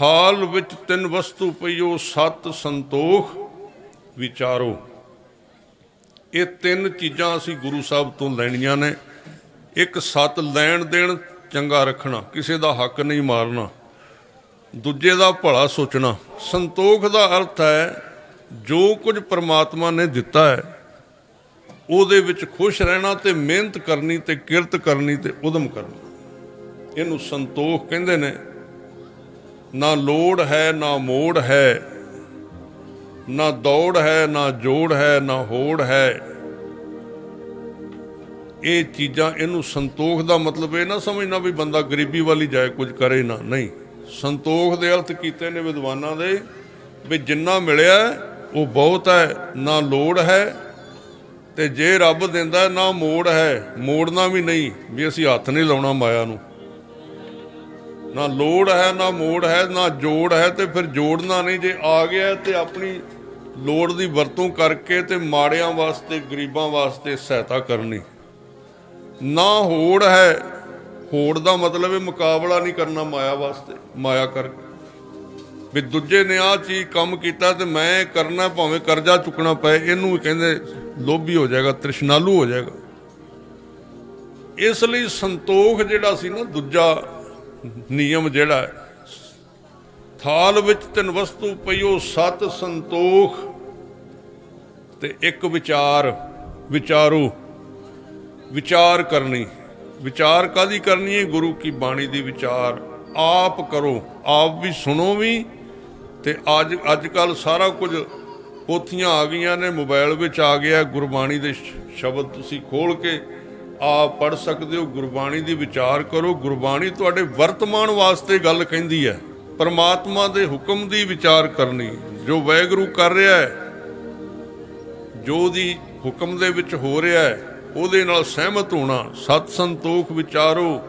ਹਾਲ ਵਿੱਚ ਤਿੰਨ ਵਸਤੂ ਪਈਓ ਸਤ ਸੰਤੋਖ ਵਿਚਾਰੋ। ਇਹ ਤਿੰਨ ਚੀਜ਼ਾਂ ਅਸੀਂ ਗੁਰੂ ਸਾਹਿਬ ਤੋਂ ਲੈਣੀਆਂ ਨੇ। ਇੱਕ ਸਤ ਲੈਣ ਦੇਣ ਚੰਗਾ ਰੱਖਣਾ, ਕਿਸੇ ਦਾ ਹੱਕ ਨਹੀਂ ਮਾਰਨਾ। ਦੂਜੇ ਦਾ ਭਲਾ ਸੋਚਣਾ। ਸੰਤੋਖ ਦਾ ਅਰਥ ਹੈ, ਜੋ ਕੁਝ ਪ੍ਰਮਾਤਮਾ ਨੇ ਦਿੱਤਾ ਹੈ, ਉਹਦੇ ਵਿੱਚ ਖੁਸ਼ ਰਹਿਣਾ ਤੇ ਮਿਹਨਤ ਕਰਨੀ ਤੇ ਕਿਰਤ ਕਰਨੀ ਤੇ ਉਦਮ ਕਰਨਾ। ਇਹਨੂੰ ਸੰਤੋਖ ਕਹਿੰਦੇ ਨੇ। ਨਾ ਲੋੜ ਹੈ, ਨਾ ਮੋੜ ਹੈ, ਨਾ ਦੌੜ ਹੈ, ਨਾ ਜੋੜ ਹੈ, ਨਾ ਹੋੜ ਹੈ। ਇਹ ਚੀਜ਼ਾਂ ਇਹਨੂੰ ਸੰਤੋਖ ਦਾ ਮਤਲਬ ਇਹ ਨਾ ਸਮਝਣਾ ਵੀ ਬੰਦਾ ਗਰੀਬੀ ਵਾਲੀ ਜਾਏ, ਕੁਝ ਕਰੇ ਨਾ। ਨਹੀਂ, ਸੰਤੋਖ ਦੇ ਅਰਥ ਕੀਤੇ ਨੇ ਵਿਦਵਾਨਾਂ ਦੇ ਵੀ ਜਿੰਨਾ ਮਿਲਿਆ, ਉਹ ਬਹੁਤ ਹੈ, ਨਾ ਲੋੜ ਹੈ ਤੇ ਜੇ ਰੱਬ ਦਿੰਦਾ, ਨਾ ਮੋੜ ਹੈ, ਮੋੜਨਾ ਵੀ ਨਹੀਂ, ਵੀ ਅਸੀਂ ਹੱਥ ਨਹੀਂ ਲਾਉਣਾ ਮਾਇਆ ਨੂੰ। ਨਾ ਲੋੜ ਹੈ, ਨਾ ਮੋੜ ਹੈ, ਨਾ ਜੋੜ ਹੈ ਤੇ ਫਿਰ ਜੋੜਨਾ ਨਹੀਂ। ਜੇ ਆ ਗਿਆ ਤੇ ਆਪਣੀ ਲੋੜ ਦੀ ਵਰਤੋਂ ਕਰਕੇ ਤੇ ਮਾੜਿਆਂ ਵਾਸਤੇ, ਗਰੀਬਾਂ ਵਾਸਤੇ ਸਹਾਇਤਾ ਕਰਨੀ। ਨਾ ਹੋੜ ਹੈ, ਹੋੜ ਦਾ ਮਤਲਬ ਹੈ ਮੁਕਾਬਲਾ ਨਹੀਂ ਕਰਨਾ ਮਾਇਆ ਵਾਸਤੇ, ਮਾਇਆ ਕਰਕੇ। ਵੀ ਦੂਜੇ ਨੇ ਆ ਚੀਜ਼ ਕੰਮ ਕੀਤਾ ਤੇ ਮੈਂ ਕਰਨਾ, ਭਾਵੇਂ ਕਰਜ਼ਾ ਚੁੱਕਣਾ ਪਏ, ਇਹਨੂੰ ਕਹਿੰਦੇ ਲੋਭੀ ਹੋ ਜਾਏਗਾ, ਤ੍ਰਿਸ਼ਨਾਲੂ ਹੋ ਜਾਏਗਾ। ਇਸ ਲਈ ਸੰਤੋਖ ਜਿਹੜਾ ਸੀ ਨਾ ਦੂਜਾ ਨਿਯਮ ਜਿਹੜਾ ਥਾਲ ਵਿੱਚ ਤਿੰਨ ਵਸਤੂ ਪਈਓ ਸਤ ਸੰਤੋਖ ਤੇ ਇੱਕ ਵਿਚਾਰ, ਵਿਚਾਰੋ। ਵਿਚਾਰ ਕਰਨੀ। ਵਿਚਾਰ ਕਾਦੀ ਕਰਨੀ ਹੈ? ਗੁਰੂ ਕੀ ਬਾਣੀ ਦੀ ਵਿਚਾਰ। ਆਪ ਕਰੋ। ਆਪ ਵੀ ਸੁਣੋ ਵੀ। ਤੇ ਅੱਜ ਅੱਜ ਕੱਲ ਸਾਰਾ ਕੁਝ ਪੋਥੀਆਂ ਆ ਗਈਆਂ ਨੇ, ਮੋਬਾਈਲ ਵਿੱਚ ਆ ਗਿਆ। ਗੁਰਬਾਣੀ ਦੇ ਸ਼ਬਦ ਤੁਸੀਂ ਖੋਲ ਕੇ ਆਪ ਪੜ ਸਕਦੇ ਹੋ, ਗੁਰਬਾਣੀ ਦੀ ਵਿਚਾਰ ਕਰੋ। ਗੁਰਬਾਣੀ ਤੁਹਾਡੇ ਵਰਤਮਾਨ ਵਾਸਤੇ ਗੱਲ ਕਹਿੰਦੀ ਹੈ। ਪਰਮਾਤਮਾ ਦੇ ਹੁਕਮ ਦੀ ਵਿਚਾਰ ਕਰਨੀ। ਜੋ ਵੈਗਰੂ ਕਰ ਰਿਹਾ ਹੈ, ਜੋ ਦੀ ਹੁਕਮ ਦੇ ਵਿੱਚ ਹੋ ਰਿਹਾ ਹੈ, ਉਹਦੇ ਨਾਲ ਸਹਿਮਤ ਹੋਣਾ। ਸਤ ਸੰਤੋਖ ਵਿਚਾਰੋ।